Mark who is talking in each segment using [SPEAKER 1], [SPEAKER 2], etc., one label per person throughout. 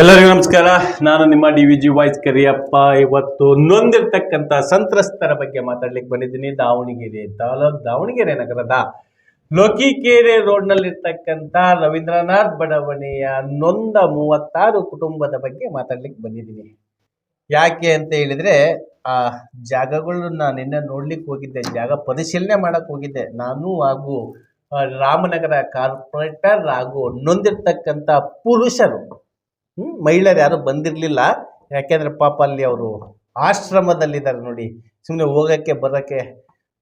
[SPEAKER 1] ಎಲ್ಲರಿಗೂ ನಮಸ್ಕಾರ. ನಾನು ನಿಮ್ಮ D V G voice Kariyappa. ಇವತ್ತು ನೊಂದಿರ್ತಕ್ಕಂಥ ಸಂತ್ರಸ್ತರ ಬಗ್ಗೆ ಮಾತಾಡ್ಲಿಕ್ಕೆ ಬಂದಿದ್ದೀನಿ. ದಾವಣಗೆರೆ ತಾಲೂಕ್ ದಾವಣಗೆರೆ ನಗರದ ಲೋಕಿಕೆರೆ ರೋಡ್ನಲ್ಲಿರ್ತಕ್ಕಂಥ ರವೀಂದ್ರನಾಥ್ ಬಡಾವಣೆಯ ನೊಂದ ಮೂವತ್ತಾರು ಕುಟುಂಬದ ಬಗ್ಗೆ ಮಾತಾಡ್ಲಿಕ್ಕೆ ಬಂದಿದ್ದೀನಿ. ಯಾಕೆ ಅಂತ ಹೇಳಿದ್ರೆ, ಆ ಜಾಗಗಳನ್ನ ನಿನ್ನೆ ನೋಡ್ಲಿಕ್ಕೆ ಹೋಗಿದ್ದೆ. ಜಾಗ ಪರಿಶೀಲನೆ ಮಾಡಕ್ಕೆ ಹೋಗಿದ್ದೆ. ನಾನು ಹಾಗೂ ರಾಮನಗರ ಕಾರ್ಪೊರೇಟರ್ ಹಾಗೂ ನೊಂದಿರ್ತಕ್ಕಂಥ ಪುರುಷರು. ಮಹಿಳೆಯರು ಯಾರು ಬಂದಿರಲಿಲ್ಲ. ಯಾಕೆಂದ್ರೆ ಪಾಪ ಅಲ್ಲಿ ಅವರು ಆಶ್ರಮದಲ್ಲಿದ್ದಾರೆ ನೋಡಿ. ಸುಮ್ಮನೆ ಹೋಗಕ್ಕೆ, ಬರೋಕ್ಕೆ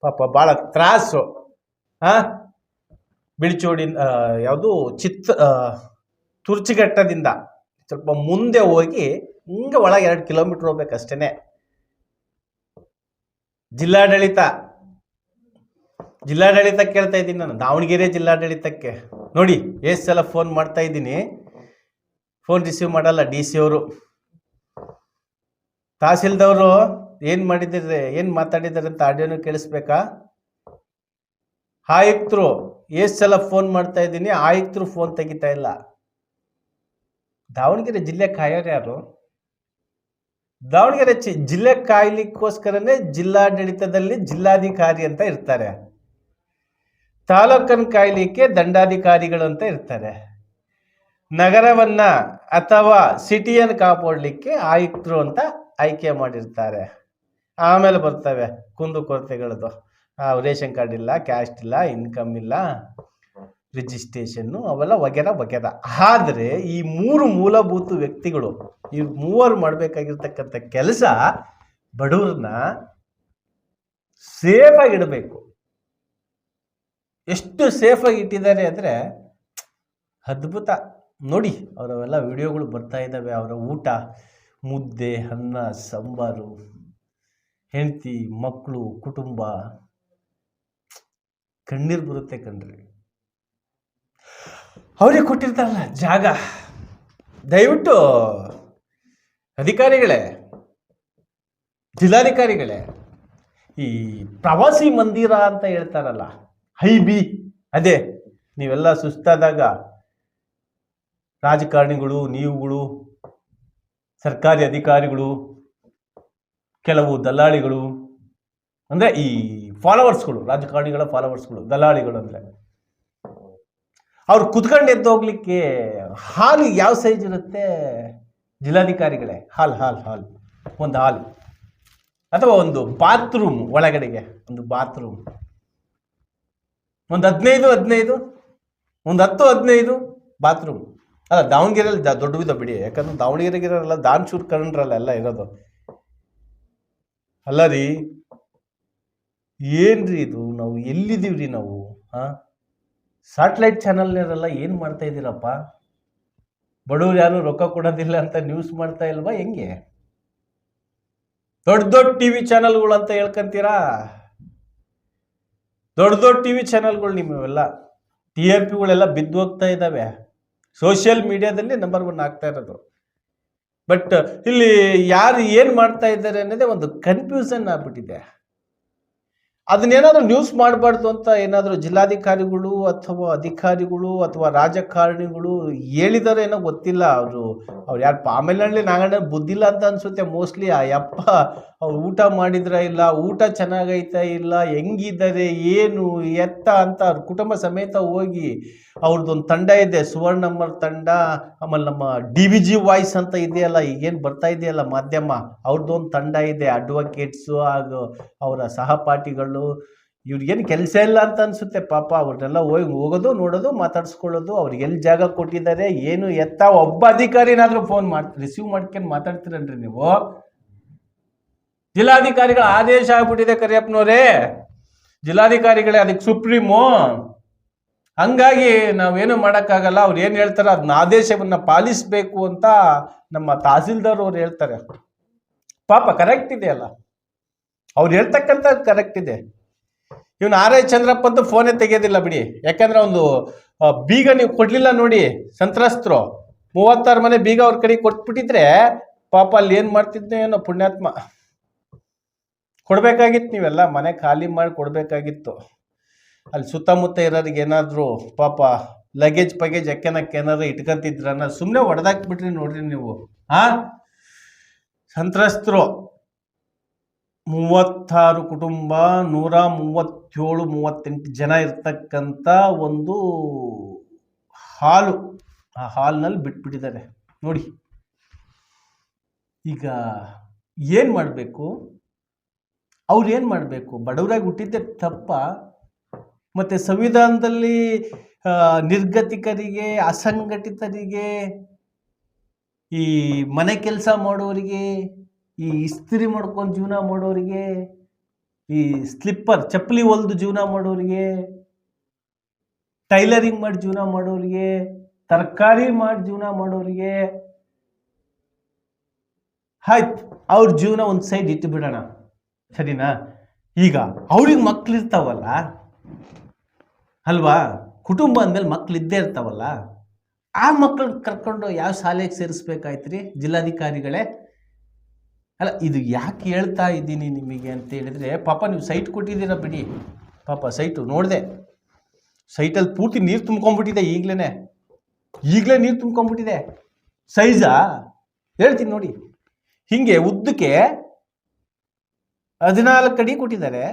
[SPEAKER 1] ಪಾಪ ಭಾಳ ತ್ರಾಸು. ಆ? ಬಿಳಿಚೋಡಿ ಯಾವುದು? ಚಿತ್ ತುರ್ಚಿಘಟ್ಟದಿಂದ ಸ್ವಲ್ಪ ಮುಂದೆ ಹೋಗಿ ಹಿಂಗೆ ಒಳಗೆ ಎರಡು ಕಿಲೋಮೀಟ್ರ್ ಹೋಗ್ಬೇಕಷ್ಟೇ ಜಿಲ್ಲಾಡಳಿತ. ಜಿಲ್ಲಾಡಳಿತ ಕೇಳ್ತಾ ಇದ್ದೀನಿ ನಾನು. ದಾವಣಗೆರೆ ಜಿಲ್ಲಾಡಳಿತಕ್ಕೆ. ನೋಡಿ ಎಷ್ಟು ಸಲ ಫೋನ್ ಮಾಡ್ತಾ ಇದ್ದೀನಿ. ಫೋನ್ ರಿಸೀವ್ ಮಾಡಲ್ಲ ಡಿ ಸಿ ಅವರು. ತಹಸೀಲ್ದವರು ಏನು ಮಾಡಿದ್ದಾರೆ ಏನು ಮಾತಾಡಿದ್ದಾರೆ ಅಂತ ಆಡಿಯೋನು ಕೇಳಿಸ್ಬೇಕಾ? ಆಯುಕ್ತರು, ಎಷ್ಟು ಸಲ ಫೋನ್ ಮಾಡ್ತಾ ಇದ್ದೀನಿ, ಆಯುಕ್ತರು ಫೋನ್ ತೆಗಿತಾ ಇಲ್ಲ. ದಾವಣಗೆರೆ ಜಿಲ್ಲೆ ಕಾಯೋರು ಯಾರು? ದಾವಣಗೆರೆ ಜಿಲ್ಲೆ ಕಾಯ್ಲಿಕ್ಕೋಸ್ಕರನೇ ಜಿಲ್ಲಾಡಳಿತದಲ್ಲಿ ಜಿಲ್ಲಾಧಿಕಾರಿ ಅಂತ ಇರ್ತಾರೆ. ತಾಲೂಕನ್ನು ಕಾಯ್ಲಿಕ್ಕೆ ದಂಡಾಧಿಕಾರಿಗಳು ಅಂತ ಇರ್ತಾರೆ. ನಗರವನ್ನ ಅಥವಾ ಸಿಟಿಯನ್ನು ಕಾಪಾಡಲಿಕ್ಕೆ ಆಯುಕ್ತರು ಅಂತ ಆಯ್ಕೆ ಮಾಡಿರ್ತಾರೆ. ಆಮೇಲೆ ಬರ್ತವೆ ಕುಂದು ಕೊರತೆಗಳದು. ಆ, ರೇಷನ್ ಕಾರ್ಡ್ ಇಲ್ಲ ಕ್ಯಾಸ್ಟ್ ಇಲ್ಲ ಇನ್ಕಮ್ ಇಲ್ಲ ರಿಜಿಸ್ಟ್ರೇಷನ್ನು ಅವೆಲ್ಲ ವಗೆರ ವಗೆರ ಆದರೆ ಈ ಮೂರು ಮೂಲಭೂತ ವ್ಯಕ್ತಿಗಳು ಈ ಮೂವರು ಮಾಡಬೇಕಾಗಿರ್ತಕ್ಕಂಥ ಕೆಲಸ ಬಡವ್ರನ್ನ ಸೇಫಾಗಿ ಇಡಬೇಕು. ಎಷ್ಟು ಸೇಫಾಗಿ ಇಟ್ಟಿದ್ದಾರೆ ಅಂದರೆ ಅದ್ಭುತ. ನೋಡಿ, ಅವರವೆಲ್ಲ ವಿಡಿಯೋಗಳು ಬರ್ತಾ ಇದ್ದಾವೆ. ಅವರ ಊಟ, ಮುದ್ದೆ, ಅನ್ನ, ಸಾಂಬಾರು, ಹೆಂಡತಿ ಮಕ್ಕಳು ಕುಟುಂಬ. ಕಣ್ಣೀರು ಬರುತ್ತೆ ಕಣ್ರಿ. ಅವ್ರಿಗೆ ಕೊಟ್ಟಿರ್ತಾರಲ್ಲ, ಜಾಗ. ದಯವಿಟ್ಟು ಅಧಿಕಾರಿಗಳೇ, ಜಿಲ್ಲಾಧಿಕಾರಿಗಳೇ, ಈ ಪ್ರವಾಸಿ ಮಂದಿರ ಅಂತ ಹೇಳ್ತಾರಲ್ಲ, ಹೈ ಬಿ. ಅದೇ, ನೀವೆಲ್ಲ ಸುಸ್ತಾದಾಗ ರಾಜಕಾರಣಿಗಳು, ನೀವುಗಳು, ಸರ್ಕಾರಿ ಅಧಿಕಾರಿಗಳು, ಕೆಲವು ದಲ್ಲಾಳಿಗಳು, ಅಂದರೆ ಈ ಫಾಲೋವರ್ಸ್ಗಳು ರಾಜಕಾರಣಿಗಳ ಫಾಲೋವರ್ಸ್ಗಳು ದಲ್ಲಾಳಿಗಳು ಅಂದರೆ. ಅವ್ರು ಕುತ್ಕೊಂಡು ಎದ್ದು ಹೋಗ್ಲಿಕ್ಕೆ ಹಾಲು ಯಾವ ಸೈಜ್ ಇರುತ್ತೆ? ಜಿಲ್ಲಾಧಿಕಾರಿಗಳೇ, ಹಾಲ್ ಹಾಲ್ ಹಾಲ್, ಒಂದು ಹಾಲು. ಅಥವಾ ಒಂದು ಬಾತ್ರೂಮ್ ಒಳಗಡೆಗೆ, ಒಂದು ಬಾತ್ರೂಮ್ ಒಂದು ಹದಿನೈದು ಹದಿನೈದು, ಒಂದು ಹತ್ತು, ಹದಿನೈದು ಬಾತ್ರೂಮ್ ಅಲ್ಲ, ದಾವಣಗೆರೆಯಲ್ಲಿ ದೊಡ್ಡ ದೊಡ್ಡವಿದ ಬಿಡಿ, ಯಾಕಂದ್ರೆ ದಾವಣಗೆರೆಗಿರೋಲ್ಲ ದಾನ್ಚೂರ್ ಕಂಡ್ರಲ್ಲ ಎಲ್ಲ ಇರೋದು. ಅಲ್ಲ ರೀ ಏನ್ರಿ ಇದು? ನಾವು ಎಲ್ಲಿದ್ದೀವ್ರಿ ನಾವು? ಹಾ ಸ್ಯಾಟಲೈಟ್ ಚಾನಲ್ನವರೆಲ್ಲ ಏನು ಮಾಡ್ತಾ ಇದ್ದೀರಪ್ಪ? ಬಡವ್ರು ಯಾರು ರೊಕ್ಕ ಕೊಡೋದಿಲ್ಲ ಅಂತ ನ್ಯೂಸ್ ಮಾಡ್ತಾ ಇಲ್ವಾ ಹೆಂಗೆ? ದೊಡ್ಡ ದೊಡ್ಡ ಟಿ ವಿ ಚಾನಲ್ಗಳು ಅಂತ ಹೇಳ್ಕೊಂತೀರಾ? ದೊಡ್ಡ ದೊಡ್ಡ ಟಿ ವಿ ಚಾನಲ್ಗಳು ನಿಮ್ಮವೆಲ್ಲ ಟಿ ಆರ್ ಪಿಗಳೆಲ್ಲ ಬಿದ್ದು ಹೋಗ್ತಾ ಇದ್ದಾವೆ. ಸೋಷಿಯಲ್ ಮೀಡಿಯಾದಲ್ಲಿ ನಂಬರ್ ಒನ್ ಆಗ್ತಾ ಇರೋದು. ಬಟ್ ಇಲ್ಲಿ ಯಾರು ಏನು ಮಾಡ್ತಾ ಇದ್ದಾರೆ ಅನ್ನೋದೇ ಒಂದು ಕನ್ಫ್ಯೂಷನ್ ಆಗ್ಬಿಟ್ಟಿದೆ. ಅದನ್ನೇನಾದ್ರೂ ನ್ಯೂಸ್ ಮಾಡಬಾರ್ದು ಅಂತ ಏನಾದರೂ ಜಿಲ್ಲಾಧಿಕಾರಿಗಳು ಅಥವಾ ಅಧಿಕಾರಿಗಳು ಅಥವಾ ರಾಜಕಾರಣಿಗಳು ಹೇಳಿದಾರೆ ಏನೋ ಗೊತ್ತಿಲ್ಲ. ಅವರು ಅವ್ರು ಯಾರು ಆಮೇಲೆ ನಾಗಣ್ಣ ಬುದ್ಧಿಲ್ಲ ಅಂತ ಅನ್ಸುತ್ತೆ. ಮೋಸ್ಟ್ಲಿ ಆ ಯಪ್ಪ ಅವ್ರು ಊಟ ಮಾಡಿದ್ರ ಇಲ್ಲ, ಊಟ ಚೆನ್ನಾಗೈತಾ ಇಲ್ಲ, ಹೆಂಗಿದ್ದಾರೆ, ಏನು, ಎತ್ತ ಅಂತ ಅವ್ರ ಕುಟುಂಬ ಸಮೇತ ಹೋಗಿ ಅವ್ರದ್ದೊಂದು ತಂಡ ಇದೆ, ಸುವರ್ಣಮ್ಮರ್ ತಂಡ, ಆಮೇಲೆ ನಮ್ಮ ಡಿ ವಿ ಜಿ ವಾಯ್ಸ್ ಅಂತ ಇದೆಯಲ್ಲ, ಈಗೇನು ಬರ್ತಾ ಇದೆಯಲ್ಲ ಮಾಧ್ಯಮ, ಅವ್ರದ್ದೊಂದು ತಂಡ ಇದೆ ಅಡ್ವೊಕೇಟ್ಸು ಹಾಗೂ ಅವರ ಸಹಪಾಠಿಗಳು. ಇವ್ರಿಗೇನು ಕೆಲಸ ಇಲ್ಲ ಅಂತ ಅನಿಸುತ್ತೆ, ಪಾಪ ಅವ್ರನ್ನೆಲ್ಲ ಹೋಗಿ, ಹೋಗೋದು, ನೋಡೋದು, ಮಾತಾಡಿಸ್ಕೊಳ್ಳೋದು, ಅವ್ರಿಗೆ ಎಲ್ಲಿ ಜಾಗ ಕೊಟ್ಟಿದ್ದಾರೆ, ಏನು ಎತ್ತ, ಒಬ್ಬ ಅಧಿಕಾರಿನಾದರೂ ಫೋನ್ ಮಾಡಿ ರಿಸೀವ್ ಮಾಡ್ಕೊಂಡು ಮಾತಾಡ್ತೀರನ್ರಿ ನೀವು? ಜಿಲ್ಲಾಧಿಕಾರಿಗಳ ಆದೇಶ ಆಗ್ಬಿಟ್ಟಿದೆ ಕರಿಯಪ್ಪನವರೇ. ಜಿಲ್ಲಾಧಿಕಾರಿಗಳೇ, ಅದಕ್ಕೆ ಸುಪ್ರೀಮು, ಹಂಗಾಗಿ ನಾವೇನು ಮಾಡೋಕ್ಕಾಗಲ್ಲ, ಅವ್ರು ಏನು ಹೇಳ್ತಾರೆ ಅದನ್ನ ಆದೇಶವನ್ನು ಪಾಲಿಸಬೇಕು ಅಂತ ನಮ್ಮ ತಹಸೀಲ್ದಾರ್ ಅವ್ರು ಹೇಳ್ತಾರೆ. ಪಾಪ ಕರೆಕ್ಟ್ ಇದೆಯಲ್ಲ ಅವ್ರು ಹೇಳ್ತಕ್ಕಂಥ ಕರೆಕ್ಟ್ ಇದೆ. ಇವನು ಆರ್ ಚಂದ್ರಪ್ಪ ಅಂತೂ ಫೋನೇ ತೆಗೆಯೋದಿಲ್ಲ ಬಿಡಿ. ಯಾಕಂದ್ರೆ ಒಂದು ಬೀಗ ನೀವು ಕೊಡ್ಲಿಲ್ಲ ನೋಡಿ, ಸಂತ್ರಸ್ತರು. ಮೂವತ್ತಾರು ಮನೆ ಬೀಗ ಅವ್ರ ಕಡೆ ಕೊಟ್ಬಿಟ್ಟಿದ್ರೆ ಪಾಪ ಅಲ್ಲಿ ಏನು ಮಾಡ್ತಿದ್ನೋ ಏನೋ ಪುಣ್ಯಾತ್ಮ. ಕೊಡ್ಬೇಕಾಗಿತ್ತು ನೀವೆಲ್ಲ, ಮನೆ ಖಾಲಿ ಮಾಡಿ ಕೊಡಬೇಕಾಗಿತ್ತು. ಅಲ್ಲಿ ಸುತ್ತಮುತ್ತ ಇರೋರಿಗೆ ಏನಾದರೂ ಪಾಪ ಲಗೇಜ್ ಪಗೇಜ್ ಎಕ್ಕೆನಕ್ಕೆ ಏನಾರ ಇಟ್ಕೊಂತಿದ್ರನ್ನ ಸುಮ್ಮನೆ ಹೊಡೆದಾಕ್ಬಿಟ್ರಿ ನೋಡ್ರಿ ನೀವು. ಆ? ಸಂತ್ರಸ್ತರು. ಮೂವತ್ತಾರು ಕುಟುಂಬ, ನೂರ ಮೂವತ್ತೇಳು, ಮೂವತ್ತೆಂಟು ಜನ ಇರ್ತಕ್ಕಂಥ ಒಂದು ಹಾಲು, ಆ ಹಾಲ್ನಲ್ಲಿ ಬಿಟ್ಬಿಟ್ಟಿದ್ದಾರೆ. ನೋಡಿ, ಈಗ ಏನು ಮಾಡಬೇಕು? ಅವ್ರು ಏನು ಮಾಡಬೇಕು? ಬಡವರಾಗಿ ಹುಟ್ಟಿದ್ದೆ ತಪ್ಪ. ಮತ್ತು ಸಂವಿಧಾನದಲ್ಲಿ ನಿರ್ಗತಿಕರಿಗೆ, ಅಸಂಘಟಿತರಿಗೆ, ಈ ಮನೆ ಕೆಲಸ ಮಾಡೋರಿಗೆ, ಈ ಇಸ್ತ್ರಿ ಮಾಡ್ಕೊಂಡು ಜೀವನ ಮಾಡೋರಿಗೆ, ಈ ಸ್ಲಿಪ್ಪರ್, ಚಪ್ಪಲಿ ಹೊಲ್ದು ಜೀವನ ಮಾಡೋರಿಗೆ, ಟೈಲರಿಂಗ್ ಮಾಡಿ ಜೀವನ ಮಾಡೋರಿಗೆ, ತರಕಾರಿ ಮಾಡಿ ಜೀವನ ಮಾಡೋರಿಗೆ, ಆಯ್ತು, ಅವ್ರ ಜೀವನ ಒಂದು ಸೈಡ್ ಇಟ್ಟು ಬಿಡೋಣ ಸರಿನಾ? ಈಗ ಅವ್ರಿಗೆ ಮಕ್ಳಿರ್ತಾವಲ್ಲ ಅಲ್ವಾ? ಕುಟುಂಬ ಅಂದಮೇಲೆ ಮಕ್ಳು ಇದ್ದೇ ಇರ್ತಾವಲ್ಲ, ಆ ಮಕ್ಕಳು ಕರ್ಕೊಂಡು ಯಾವ ಶಾಲೆಗೆ ಸೇರಿಸ್ಬೇಕಾಯ್ತು ರೀ ಜಿಲ್ಲಾಧಿಕಾರಿಗಳೇ? ಅಲ್ಲ, ಇದು ಯಾಕೆ ಹೇಳ್ತಾ ಇದ್ದೀನಿ ನಿಮಗೆ ಅಂತ ಹೇಳಿದ್ರೆ, ಪಾಪ ನೀವು ಸೈಟ್ ಕೊಟ್ಟಿದ್ದೀರಾ ಬಿಡಿ. ಪಾಪ ಸೈಟು ನೋಡಿದೆ. ಸೈಟಲ್ಲಿ ಪೂರ್ತಿ ನೀರು ತುಂಬ್ಕೊಂಬಿಟ್ಟಿದೆ ಈಗಲೇ ಈಗಲೇ ನೀರು ತುಂಬ್ಕೊಂಬಿಟ್ಟಿದೆ. ಸೈಜಾ? ಹೇಳ್ತೀನಿ ನೋಡಿ. ಹಿಂಗೆ ಉದ್ದಕ್ಕೆ ಹದಿನಾಲ್ಕು ಅಡಿ ಕೊಟ್ಟಿದ್ದಾರೆ.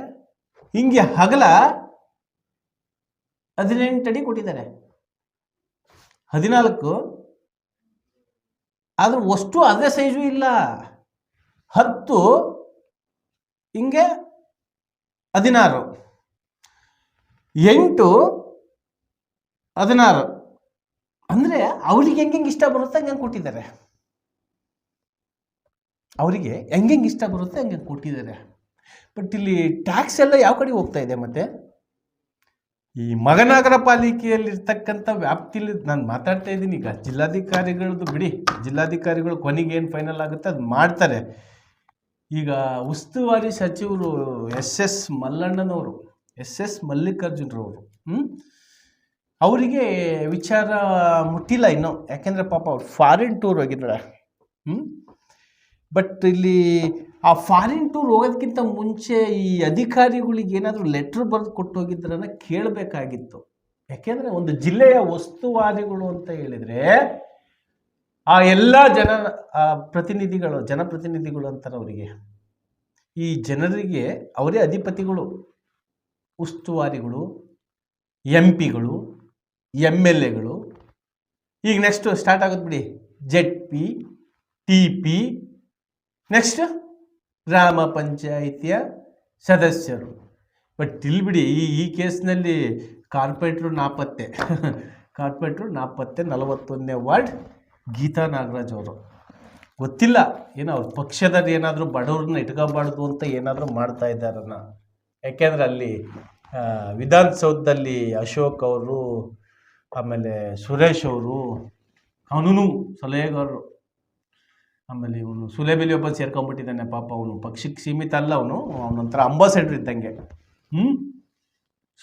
[SPEAKER 1] ಹಿಂಗೆ ಹಗಲ ಹದಿನೆಂಟು ಅಡಿ ಕೊಟ್ಟಿದ್ದಾರೆ. ಹದಿನಾಲ್ಕು, ಆದ್ರೆ ಅಷ್ಟು ಅದೇ ಸೈಜು ಇಲ್ಲ. ಹತ್ತು, ಹಿಂಗೆ ಹದಿನಾರು. ಎಂಟು, ಹದಿನಾರು. ಅಂದರೆ ಅವರಿಗೆ ಹೆಂಗೆ ಇಷ್ಟ ಬರುತ್ತೆ ಹಂಗೆ ಕೊಟ್ಟಿದ್ದಾರೆ. ಅವರಿಗೆ ಹೆಂಗೆ ಇಷ್ಟ ಬರುತ್ತೆ ಹಂಗೆ ಕೊಟ್ಟಿದ್ದಾರೆ. ಬಟ್ ಇಲ್ಲಿ ಟ್ಯಾಕ್ಸ್ ಎಲ್ಲ ಯಾವ ಕಡೆ ಹೋಗ್ತಾ ಇದೆ ಮತ್ತೆ? ಈ ಮಗನಗರ ಪಾಲಿಕೆಯಲ್ಲಿ ವ್ಯಾಪ್ತಿಯಲ್ಲಿ ವ್ಯಾಪ್ತಿಲಿ ನಾನು ಮಾತಾಡ್ತಾ ಇದ್ದೀನಿ. ಈಗ ಜಿಲ್ಲಾಧಿಕಾರಿಗಳದ್ದು ಬಿಡಿ. ಜಿಲ್ಲಾಧಿಕಾರಿಗಳು ಕೊನೆಗೆ ಏನು ಫೈನಲ್ ಆಗುತ್ತೆ ಅದು ಮಾಡ್ತಾರೆ. ಈಗ ಉಸ್ತುವಾರಿ ಸಚಿವರು ಎಸ್ ಎಸ್ ಮಲ್ಲಣ್ಣನವರು, ಎಸ್ ಎಸ್ ಮಲ್ಲಿಕಾರ್ಜುನರವರು ಹ್ಞೂ ಅವರಿಗೆ ವಿಚಾರ ಮುಟ್ಟಿಲ್ಲ ಇನ್ನು. ಯಾಕೆಂದರೆ ಪಾಪ ಅವ್ರು ಫಾರಿನ್ ಟೂರ್ ಹೋಗಿದ್ದಾರೆ. ಬಟ್ ಇಲ್ಲಿ ಆ ಫಾರಿನ್ ಟೂರ್ ಹೋಗೋದಕ್ಕಿಂತ ಮುಂಚೆ ಈ ಅಧಿಕಾರಿಗಳಿಗೆ ಏನಾದರೂ ಲೆಟ್ರ್ ಬರೆದು ಕೊಟ್ಟು ಹೋಗಿದ್ರನ್ನ ಕೇಳಬೇಕಾಗಿತ್ತು. ಯಾಕೆಂದರೆ ಒಂದು ಜಿಲ್ಲೆಯ ಉಸ್ತುವಾರಿಗಳು ಅಂತ ಹೇಳಿದರೆ ಆ ಎಲ್ಲ ಜನ ಪ್ರತಿನಿಧಿಗಳು, ಜನಪ್ರತಿನಿಧಿಗಳು ಅಂತಾರೆ ಅವರಿಗೆ ಈ ಜನರಿಗೆ ಅವರೇ ಅಧಿಪತಿಗಳು, ಉಸ್ತುವಾರಿಗಳು ಎಂ ಪಿಗಳು ಎಂ ಎಲ್ ಎಗಳು ಈಗ ನೆಕ್ಸ್ಟ್ ಸ್ಟಾರ್ಟ್ ಆಗುತ್ತೆ ಬಿಡಿ. Z P T P next ಗ್ರಾಮ ಪಂಚಾಯಿತಿಯ ಸದಸ್ಯರು. ಬಟ್ ತಿಳ್ಬಿಡಿ ಬಿಡಿ ಈ ಈ ಕೇಸ್ನಲ್ಲಿ ಕಾರ್ಪೊರೇಟ್ರು ನಾಪತ್ತೆ. ಕಾರ್ಪೊರೇಟ್ರು ನಾಪತ್ತೆ ನಲವತ್ತೊಂದನೇ ವಾರ್ಡ್ ಗೀತಾ ನಾಗರಾಜ್ ಅವರು. ಗೊತ್ತಿಲ್ಲ, ಏನೋ ಅವ್ರ ಪಕ್ಷದಲ್ಲಿ ಏನಾದರೂ ಬಡವ್ರನ್ನ ಇಟ್ಕೋಬಾರ್ದು ಅಂತ ಏನಾದರೂ ಮಾಡ್ತಾ ಇದ್ದಾರನ್ನ. ಯಾಕೆಂದ್ರೆ ಅಲ್ಲಿ ವಿಧಾನಸೌಧದಲ್ಲಿ ಅಶೋಕ್ ಅವರು, ಆಮೇಲೆ ಸುರೇಶ್ ಅವರು ಅವನು ಸಲಹೆಗಾರರು. ಆಮೇಲೆ ಇವನು ಸುಲೇಬಿಲಿ ಒಬ್ಬ ಸೇರ್ಕೊಂಡ್ಬಿಟ್ಟಿದ್ದಾನೆ ಪಾಪ ಅವನು. ಪಕ್ಷಕ್ಕೆ ಸೀಮಿತ ಅಲ್ಲ ಅವನು. ಅವನೊಂಥರ ಅಂಬಾಸೆಡ್ರ್ ಇದ್ದಂಗೆ. ಹ್ಞೂ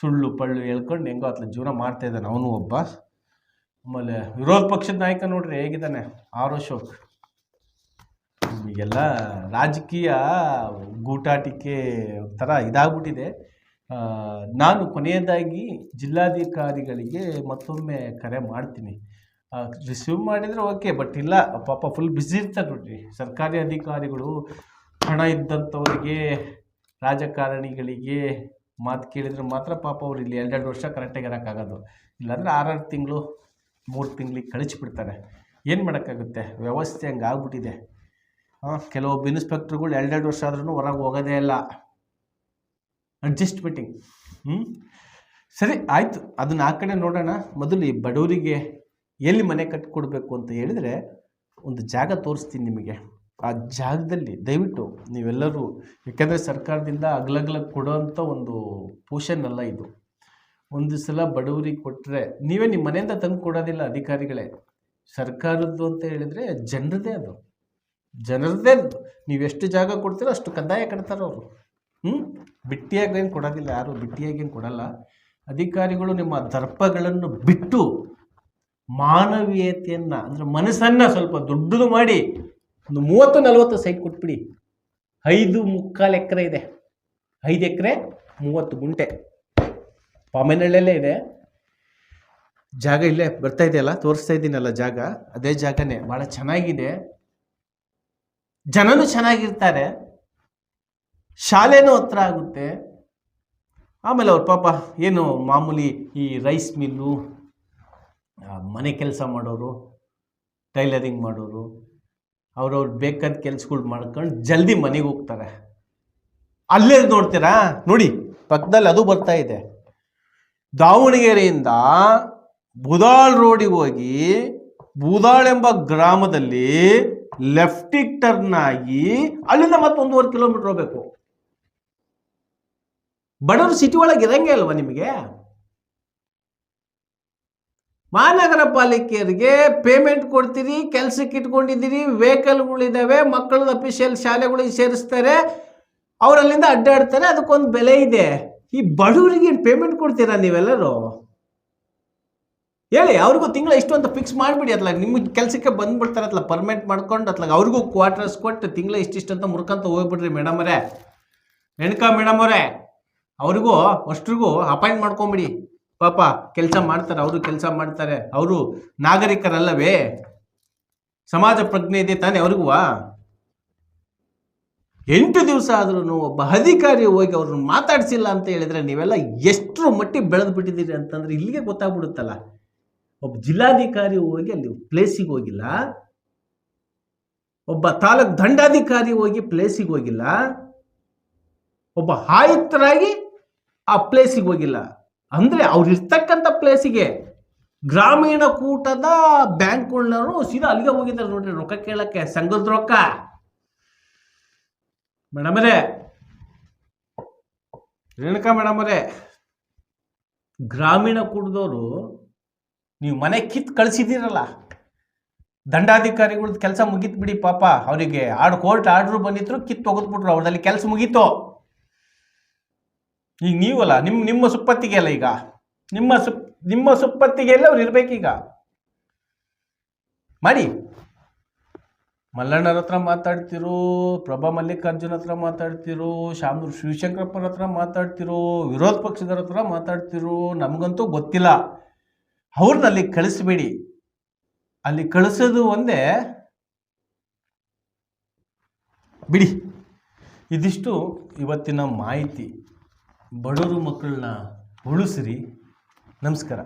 [SPEAKER 1] ಸುಳ್ಳು, ಪಳ್ಳು ಹೇಳ್ಕೊಂಡು ಹೆಂಗೋ ಅತ್ಲ ಜೀವನ ಮಾಡ್ತಾ ಇದ್ದಾನೆ ಅವನು ಒಬ್ಬ. ಆಮೇಲೆ ವಿರೋಧ ಪಕ್ಷದ ನಾಯಕ ನೋಡ್ರಿ ಹೇಗಿದ್ದಾನೆ? ಆರ್ ಅಶೋಕ್. ಈಗೆಲ್ಲ ರಾಜಕೀಯ ಗೂಟಾಟಿಕೆ ಒಂಥರ ಇದಾಗ್ಬಿಟ್ಟಿದೆ. ನಾನು ಕೊನೆಯದಾಗಿ ಜಿಲ್ಲಾಧಿಕಾರಿಗಳಿಗೆ ಮತ್ತೊಮ್ಮೆ ಕರೆ ಮಾಡ್ತೀನಿ. ರಿಸೀವ್ ಮಾಡಿದರೆ ಓಕೆ ಬಟ್ ಇಲ್ಲ, ಪಾಪ ಫುಲ್ ಬ್ಯುಸಿ ಇರ್ತಾರೆ ನೋಡ್ರಿ. ಸರ್ಕಾರಿ ಅಧಿಕಾರಿಗಳು, ಹಣ ಇದ್ದಂಥವ್ರಿಗೆ, ರಾಜಕಾರಣಿಗಳಿಗೆ ಮಾತು ಕೇಳಿದರೆ ಮಾತ್ರ ಪಾಪ ಅವ್ರು ಇಲ್ಲಿ ಎರಡೆರಡು ವರ್ಷ ಕರೆಕ್ಟಾಗಿ ಇರೋಕ್ಕಾಗೋದು ಇಲ್ಲಾಂದರೆ ಆರಾರು ತಿಂಗಳು, ಮೂರು ತಿಂಗಳಿಗೆ ಕಳಿಸ್ಬಿಡ್ತಾರೆ ಏನು ಮಾಡೋಕ್ಕಾಗುತ್ತೆ? ವ್ಯವಸ್ಥೆ ಹಂಗೆ ಆಗ್ಬಿಟ್ಟಿದೆ. ಹಾಂ, ಕೆಲವೊಬ್ಬ ಇನ್ಸ್ಪೆಕ್ಟ್ರುಗಳು ಎರಡೆರಡು ವರ್ಷ ಆದ್ರೂ ಹೊರಗೆ ಹೋಗೋದೇ ಇಲ್ಲ. ಅಡ್ಜಸ್ಟ್ಮೆಂಟಿಂಗ್ ಹ್ಞೂ ಸರಿ, ಆಯಿತು. ಅದನ್ನು ಆ ಕಡೆ ನೋಡೋಣ. ಮೊದಲು ಈ ಬಡವರಿಗೆ ಎಲ್ಲಿ ಮನೆ ಕಟ್ಟಿಕೊಡ್ಬೇಕು ಅಂತ ಹೇಳಿದರೆ ಒಂದು ಜಾಗ ತೋರಿಸ್ತೀನಿ ನಿಮಗೆ. ಆ ಜಾಗದಲ್ಲಿ ದಯವಿಟ್ಟು ನೀವೆಲ್ಲರೂ, ಯಾಕೆಂದರೆ ಸರ್ಕಾರದಿಂದ ಅಗ್ಲಗ್ಲ ಕೊಡೋವಂಥ ಒಂದು ಪೋಷನ್ ಅಲ್ಲ ಇದು. ಒಂದು ಸಲ ಬಡವರಿಗೆ ಕೊಟ್ಟರೆ ನೀವೇ ನಿಮ್ಮ ಮನೆಯಿಂದ ತಂದು ಕೊಡೋದಿಲ್ಲ ಅಧಿಕಾರಿಗಳೇ. ಸರ್ಕಾರದ್ದು ಅಂತ ಹೇಳಿದರೆ ಜನರದೇ ಅದು. ಜನರದೇ ಅದು. ನೀವು ಎಷ್ಟು ಜಾಗ ಕೊಡ್ತೀರೋ ಅಷ್ಟು ಕಂದಾಯ ಕಟ್ತಾರೋ ಅವರು. ಹ್ಞೂ ಬಿಟ್ಟಿಯಾಗೇನು ಕೊಡೋದಿಲ್ಲ ಯಾರು. ಬಿಟ್ಟಿಯಾಗೇನು ಕೊಡಲ್ಲ. ಅಧಿಕಾರಿಗಳು ನಿಮ್ಮ ದರ್ಪಗಳನ್ನು ಬಿಟ್ಟು ಮಾನವೀಯತೆಯನ್ನು, ಅಂದರೆ ಮನಸ್ಸನ್ನು ಸ್ವಲ್ಪ ದೊಡ್ಡದು ಮಾಡಿ ಒಂದು ಮೂವತ್ತು, ನಲವತ್ತು ಸೈಟ್ ಕೊಟ್ಬಿಡಿ. ಐದು ಮುಕ್ಕಾಲು ಎಕರೆ ಇದೆ. ಐದು ಎಕರೆ, ಮೂವತ್ತು ಗುಂಟೆ. ಪಾಮೇನಹಳ್ಳಿಯಲ್ಲೇ ಇದೆ. ಜಾಗ ಇಲ್ಲೇ ಬರ್ತಾ ಇದೆಯಲ್ಲ, ತೋರಿಸ್ತಾ ಇದ್ದೀನಲ್ಲ ಜಾಗ. ಅದೇ ಜಾಗನೇ ಭಾಳ ಚೆನ್ನಾಗಿದೆ. ಜನನು ಚೆನ್ನಾಗಿರ್ತಾರೆ. ಶಾಲೆನೂ ಹತ್ರ ಆಗುತ್ತೆ. ಆಮೇಲೆ ಅವ್ರ ಪಾಪ, ಏನು ಮಾಮೂಲಿ ಈ ರೈಸ್ ಮಿಲ್ಲು ಮನೆ ಕೆಲಸ ಮಾಡೋರು, ಟೈಲರಿಂಗ್ ಮಾಡೋರು, ಅವ್ರವ್ರು ಬೇಕಾದ ಕೆಲ್ಸಗಳು ಮಾಡ್ಕೊಂಡು ಜಲ್ದಿ ಮನೆಗೆ ಹೋಗ್ತಾರೆ. ಅಲ್ಲೇ ನೋಡ್ತೀರಾ? ನೋಡಿ ಪಕ್ಕದಲ್ಲಿ ಅದು ಬರ್ತಾ ಇದೆ. ದಾವಣಗೆರೆಯಿಂದ ಬುದಾಳ್ ರೋಡಿಗೆ ಹೋಗಿ ಬುದಾಳ್ ಎಂಬ ಗ್ರಾಮದಲ್ಲಿ ಲೆಫ್ಟಿಗೆ ಟರ್ನ್ ಆಗಿ ಅಲ್ಲಿಂದ ಮತ್ತೊಂದೂವರೆ ಕಿಲೋಮೀಟರ್ ಹೋಗ್ಬೇಕು. ಬಡವರು ಸಿಟಿ ಒಳಗೆ ಇರಂಗೆ ಅಲ್ವಾ ನಿಮಗೆ? ಮಹಾನಗರ ಪಾಲಿಕೆಯರಿಗೆ ಪೇಮೆಂಟ್ ಕೊಡ್ತೀರಿ ಕೆಲಸಕ್ಕೆ ಇಟ್ಕೊಂಡಿದ್ದೀರಿ ವೆಹಿಕಲ್ಗಳಿದ್ದಾವೆ ಮಕ್ಕಳದ ಅಫಿಷಿಯಲ್ ಶಾಲೆಗಳಿಗೆ ಸೇರಿಸ್ತಾರೆ, ಅವರಲ್ಲಿಂದ ಅಡ್ಡಾಡ್ತಾರೆ, ಅದಕ್ಕೊಂದು ಬೆಲೆ ಇದೆ. ಈ ಬಡವರಿಗೆ ಪೇಮೆಂಟ್ ಕೊಡ್ತೀರಾ ನೀವೆಲ್ಲರೂ? ಹೇಳಿ, ಅವ್ರಿಗೂ ತಿಂಗಳ ಇಷ್ಟು ಅಂತ ಫಿಕ್ಸ್ ಮಾಡಿಬಿಡಿ ಅತ್ಲ ನಿಮ್ಮ ಕೆಲಸಕ್ಕೆ ಬಂದ್ಬಿಡ್ತಾರೆ ಅತ್ಲ ಪರ್ಮನೆಂಟ್ ಮಾಡ್ಕೊಂಡು, ಅದ್ಲಾಗ ಅವ್ರಿಗೂ ಕ್ವಾರ್ಟರ್ಸ್ ಕೊಟ್ಟು ತಿಂಗಳ ಇಷ್ಟಿಷ್ಟು ಅಂತ ಮುರ್ಕಂತ ಹೋಗ್ಬಿಡ್ರಿ ಮೇಡಮ್ ಅವರೇ. ಮೇಡಮ್ ಅವರೇ, ಅವ್ರಿಗೂ, ಅಷ್ಟ್ರಿಗೂ ಅಪಾಯಿಂಟ್ ಮಾಡ್ಕೊಂಬಿಡಿ. ಪಾಪ ಕೆಲಸ ಮಾಡ್ತಾರೆ, ಅವರು ಕೆಲಸ ಮಾಡ್ತಾರೆ. ಅವರು ನಾಗರಿಕರಲ್ಲವೇ? ಸಮಾಜ ಪ್ರಜ್ಞೆ ಇದೆ ತಾನೇ ಅವ್ರಿಗೂ ಎಂಟು ದಿವಸ ಆದ್ರೂ ಒಬ್ಬ ಅಧಿಕಾರಿ ಹೋಗಿ ಅವ್ರನ್ನ ಮಾತಾಡಿಸಿಲ್ಲ ಅಂತ ಹೇಳಿದ್ರೆ ನೀವೆಲ್ಲ ಎಷ್ಟರ ಮಟ್ಟಿಗೆ ಬೆಳೆದು ಬಿಟ್ಟಿದ್ದೀರಿ ಅಂತಂದ್ರೆ ಇಲ್ಲಿಗೆ ಗೊತ್ತಾಗ್ಬಿಡುತ್ತಲ್ಲ. ಒಬ್ಬ ಜಿಲ್ಲಾಧಿಕಾರಿ ಹೋಗಿ ಅಲ್ಲಿ ಪ್ಲೇಸಿಗೆ ಹೋಗಿಲ್ಲ. ಒಬ್ಬ ತಾಲೂಕ್ ದಂಡಾಧಿಕಾರಿ ಹೋಗಿ ಪ್ಲೇಸಿಗೆ ಹೋಗಿಲ್ಲ. ಒಬ್ಬ ಆಯುಕ್ತರಾಗಿ ಆ ಪ್ಲೇಸಿಗೆ ಹೋಗಿಲ್ಲ. ಅಂದ್ರೆ ಅವ್ರು ಇರ್ತಕ್ಕಂಥ ಪ್ಲೇಸಿಗೆ ಗ್ರಾಮೀಣ ಕೂಟದ ಬ್ಯಾಂಕ್ಗಳವರು ಸೀದಾ ಅಲ್ಲಿಗೆ ಹೋಗಿದ್ದಾರೆ ನೋಡ್ರಿ, ರೊಕ್ಕ ಕೇಳಕ್ಕೆ, ಸಂಘದ ರೊಕ್ಕ. ಮೇಡಮರೇ, ರೇಣುಕಾ ಮೇಡಮರೇ, ಗ್ರಾಮೀಣ ಕೂಟದವರು ನೀವು ಮನೆ ಕಿತ್ ಕಳಿಸಿದ್ದೀರಲ್ಲ ದಂಡಾಧಿಕಾರಿಗಳದ್ದು ಕೆಲಸ ಮುಗೀತು ಬಿಡಿ ಪಾಪ, ಅವರಿಗೆ ಆಡ್ ಕೋರ್ಟ್ ಆರ್ಡ್ರು ಬಂದಿದ್ರು ಕಿತ್ತು ಒಗೆದ್ಬಿಟ್ರು ಅವ್ರದಲ್ಲಿ ಕೆಲಸ ಮುಗೀತು. ಈಗ ನೀವಲ್ಲ ನಿಮ್ಮ ನಿಮ್ಮ ಸುಪ್ಪತ್ತಿಗೆ ಅಲ್ಲ ಈಗ? ನಿಮ್ಮ ಸುಪ್, ನಿಮ್ಮ ಸುಪ್ಪತ್ತಿಗೆಲ್ಲ ಅವ್ರು ಇರ್ಬೇಕೀಗ? ಮಾಡಿ. ಮಲ್ಲಣ್ಣರ ಹತ್ರ ಮಾತಾಡ್ತಿರೋ, ಪ್ರಭಾ ಮಲ್ಲಿಕಾರ್ಜುನ ಹತ್ರ ಮಾತಾಡ್ತಿರೋ ಶ್ಯಾಮ್ ಶಿವಶಂಕರಪ್ಪನ ಹತ್ರ ಮಾತಾಡ್ತಿರೋ, ವಿರೋಧ ಪಕ್ಷದವ್ರ ಹತ್ರ ಮಾತಾಡ್ತಿರೋ, ನಮಗಂತೂ ಗೊತ್ತಿಲ್ಲ. ಅವ್ರನ್ನ ಅಲ್ಲಿ ಕಳಿಸ್ಬೇಡಿ. ಅಲ್ಲಿ ಕಳಿಸೋದು ಒಂದೇ. ಬಿಡಿ. ಇದಿಷ್ಟು ಇವತ್ತಿನ ಮಾಹಿತಿ. ಬಡವರು ಮಕ್ಕಳನ್ನ ಉಳಿಸ್ರಿ. ನಮಸ್ಕಾರ.